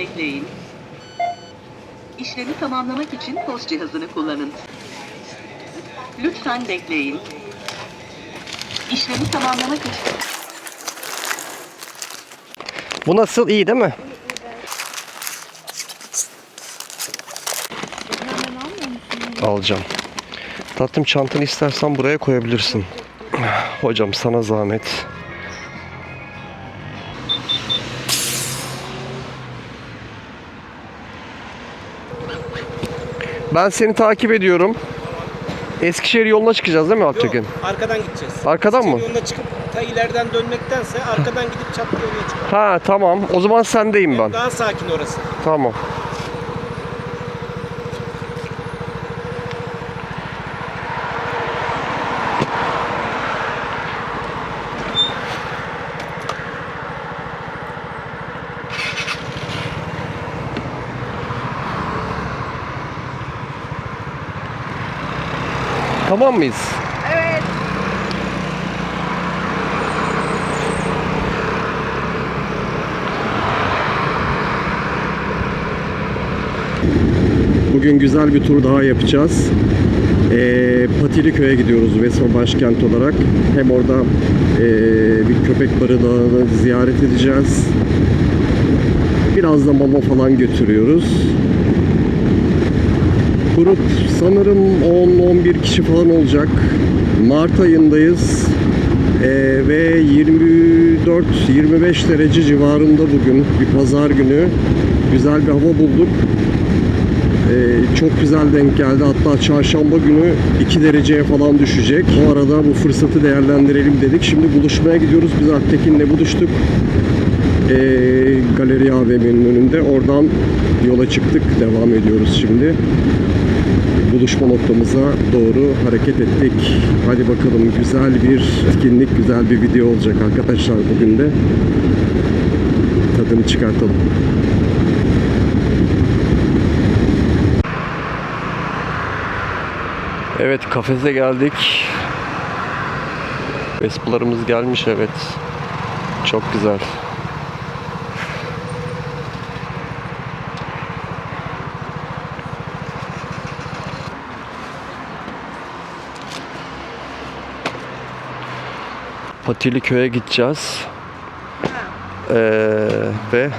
bekleyin. İşlemi tamamlamak için post cihazını kullanın. Lütfen bekleyin. İşlemi tamamlamak için Bu nasıl? İyi değil mi? Alacağım. Tatlım çantanı istersen buraya koyabilirsin. Hocam sana zahmet. Ben seni takip ediyorum. Eskişehir yoluna çıkacağız değil mi Alptekin? Yok, arkadan gideceğiz. Arkadan mı? Eskişehir Yoluna çıkıp ta ileriden dönmektense arkadan gidip çatlı yoluna çıkalım. Ha tamam. O zaman sendeyim ben. Daha sakin orası. Tamam. Tamam mıyız? Bugün güzel bir tur daha yapacağız. Ee, Patili Köy'e gidiyoruz Vespa başkent olarak. Hem orada ee, bir köpek barınağını ziyaret edeceğiz. Biraz da mama falan götürüyoruz. Grup sanırım 10-11 kişi falan olacak. Mart ayındayız. Ee, ve 24-25 derece civarında bugün bir pazar günü. Güzel bir hava bulduk. Ee, çok güzel denk geldi. Hatta çarşamba günü 2 dereceye falan düşecek. O arada bu fırsatı değerlendirelim dedik. Şimdi buluşmaya gidiyoruz. Biz Aktekin'le buluştuk. Ee, Galeri AVM'nin önünde. Oradan yola çıktık. Devam ediyoruz şimdi. Buluşma noktamıza doğru hareket ettik. Hadi bakalım güzel bir etkinlik, güzel bir video olacak arkadaşlar bugün de. Tadını çıkartalım. Evet kafese geldik. Vespalarımız gelmiş evet. Çok güzel. Patili köye gideceğiz. Ee, ve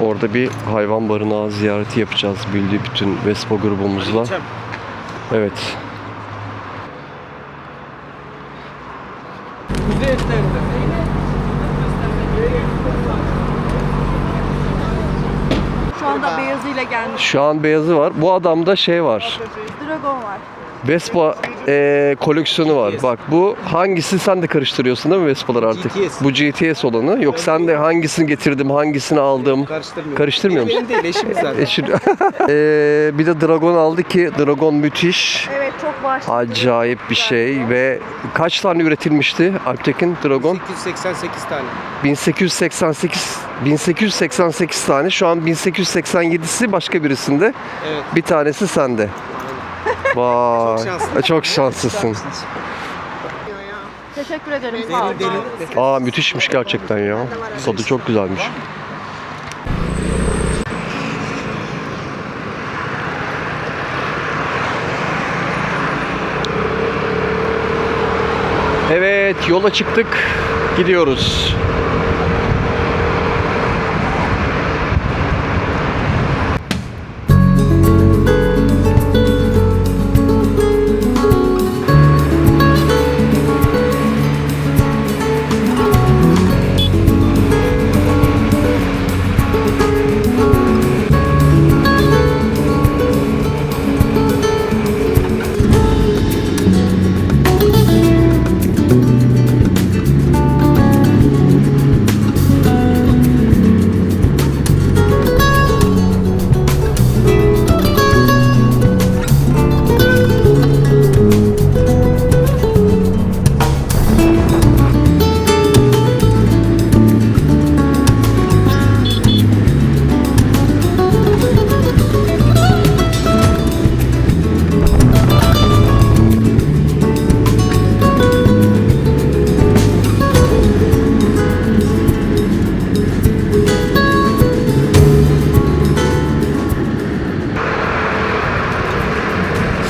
orada bir hayvan barınağı ziyareti yapacağız bildiği bütün Vespa grubumuzla. Evet. Şu anda beyazıyla gelmiş. Şu an beyazı var. Bu adamda şey var. Dragon var. Vespa eee, koleksiyonu var. GTS. Bak bu hangisi sen de karıştırıyorsun değil mi Vespa'lar artık? GTS. Bu GTS olanı. Yok sen de hangisini getirdim, hangisini aldım. Karıştırmıyorum. Karıştırmıyor musun? Benim değil eşim zaten. Eşit. Eee, bir de Dragon aldı ki Dragon müthiş. Evet çok bağışlı. Acayip bir şey ve kaç tane üretilmişti Alptekin Dragon? 888 tane. 1888 1888 tane. Şu an 1887'si başka birisinde. Evet. Bir tanesi sende. Vay. Çok şanslı. Çok şanslısın. Teşekkür ederim. Sağ ol. Derin, derin. Aa müthişmiş gerçekten ya. Tadı çok güzelmiş. Evet yola çıktık. Gidiyoruz.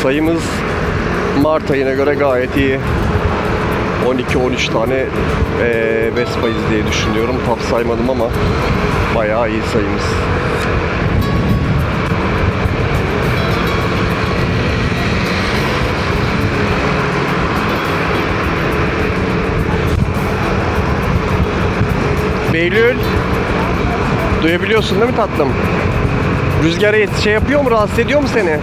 Sayımız Mart ayına göre gayet iyi. 12-13 tane eee Vespa'yız diye düşünüyorum. Tam saymadım ama bayağı iyi sayımız. Beylül Duyabiliyorsun değil mi tatlım? Rüzgar şey yapıyor mu? Rahatsız ediyor mu seni?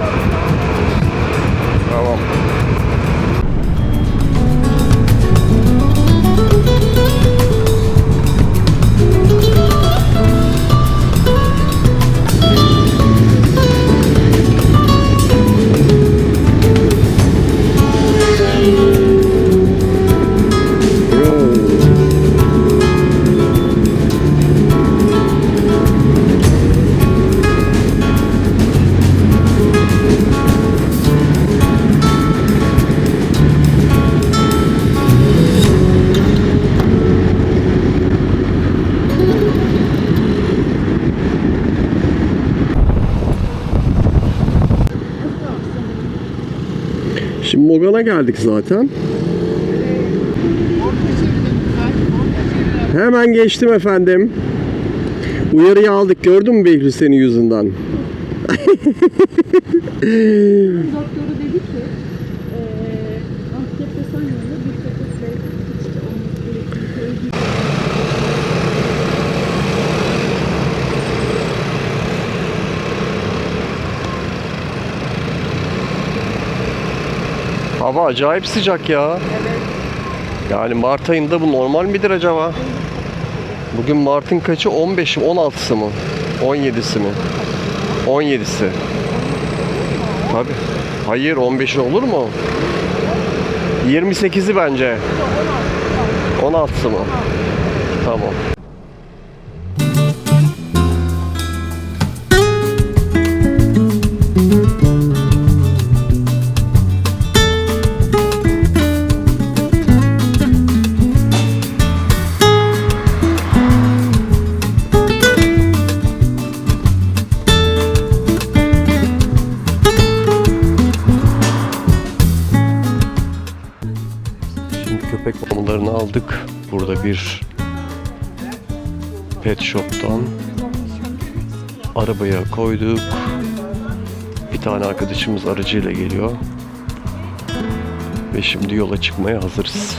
Mogan'a geldik zaten. Hemen geçtim efendim. Uyarıyı aldık. Gördün mü Behlül senin yüzünden? Hava acayip sıcak ya. Yani Mart ayında bu normal midir acaba? Bugün Mart'ın kaçı? 15'i, 16'sı mı? 17'si mi? 17'si. Tabi. Hayır 15'i olur mu? 28'i bence. 16'sı mı? Tamam. Pet shop'tan arabaya koyduk. Bir tane arkadaşımız aracıyla geliyor. Ve şimdi yola çıkmaya hazırız.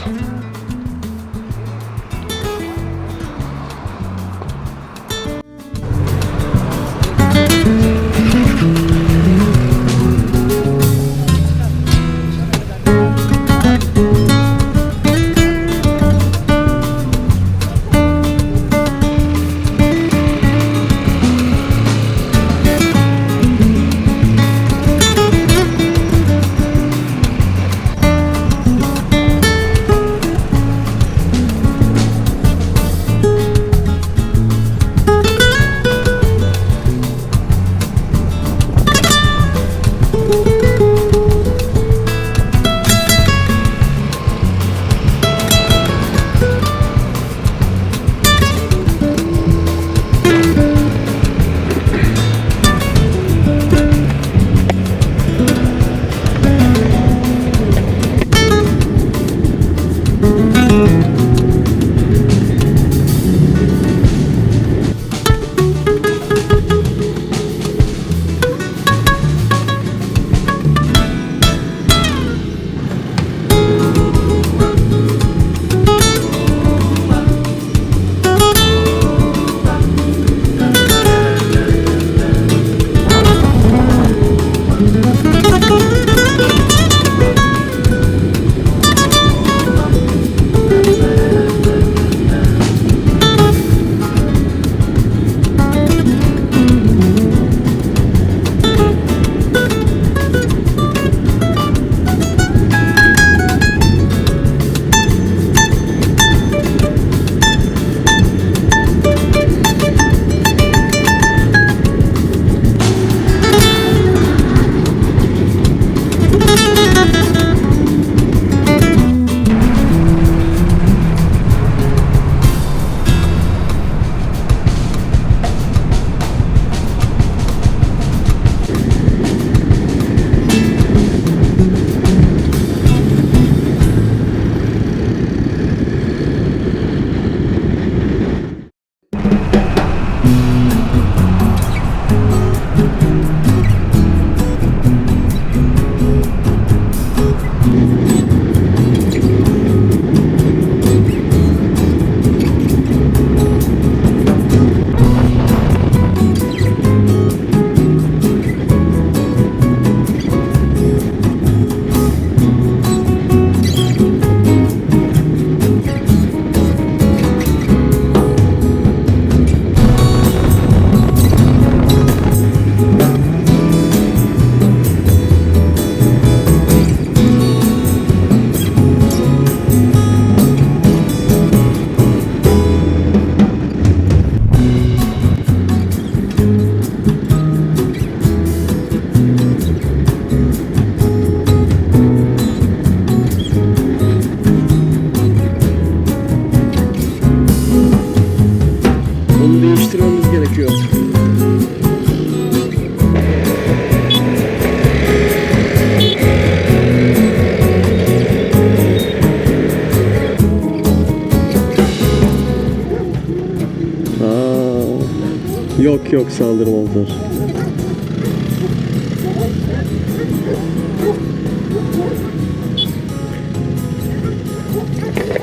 Yok saldırmazlar.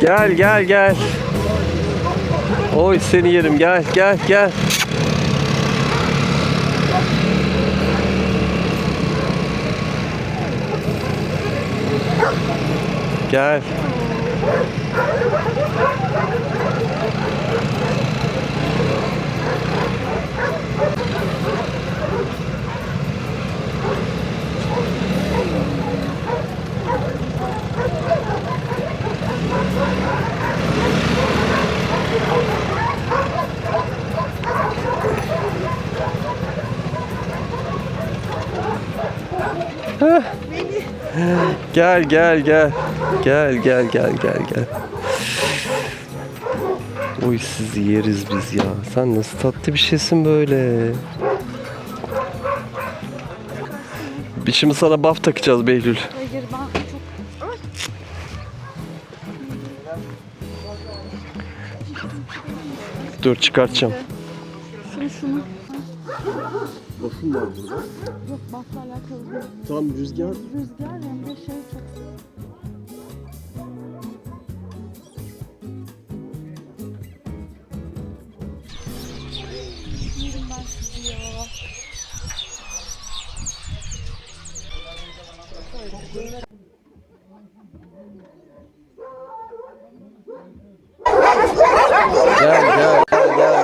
Gel gel gel. Oy seni yerim gel gel gel. Gel. Gel gel gel. Gel gel gel gel gel. Oy sizi yeriz biz ya. Sen nasıl tatlı bir şeysin böyle. Biz şimdi sana buff takacağız Behlül. Hayır ben çok... Ay. Dur çıkartacağım. Şunu şunu. Buff'um var burada. Yok değil. Tam rüzgar. Rüzgar hem de şey çok... Yerim ben sizi ya. Gel gel gel gel gel gel.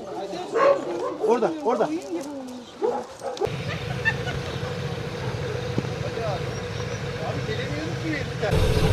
orada, orada. Hadi abi. Abi gelemiyorum ki.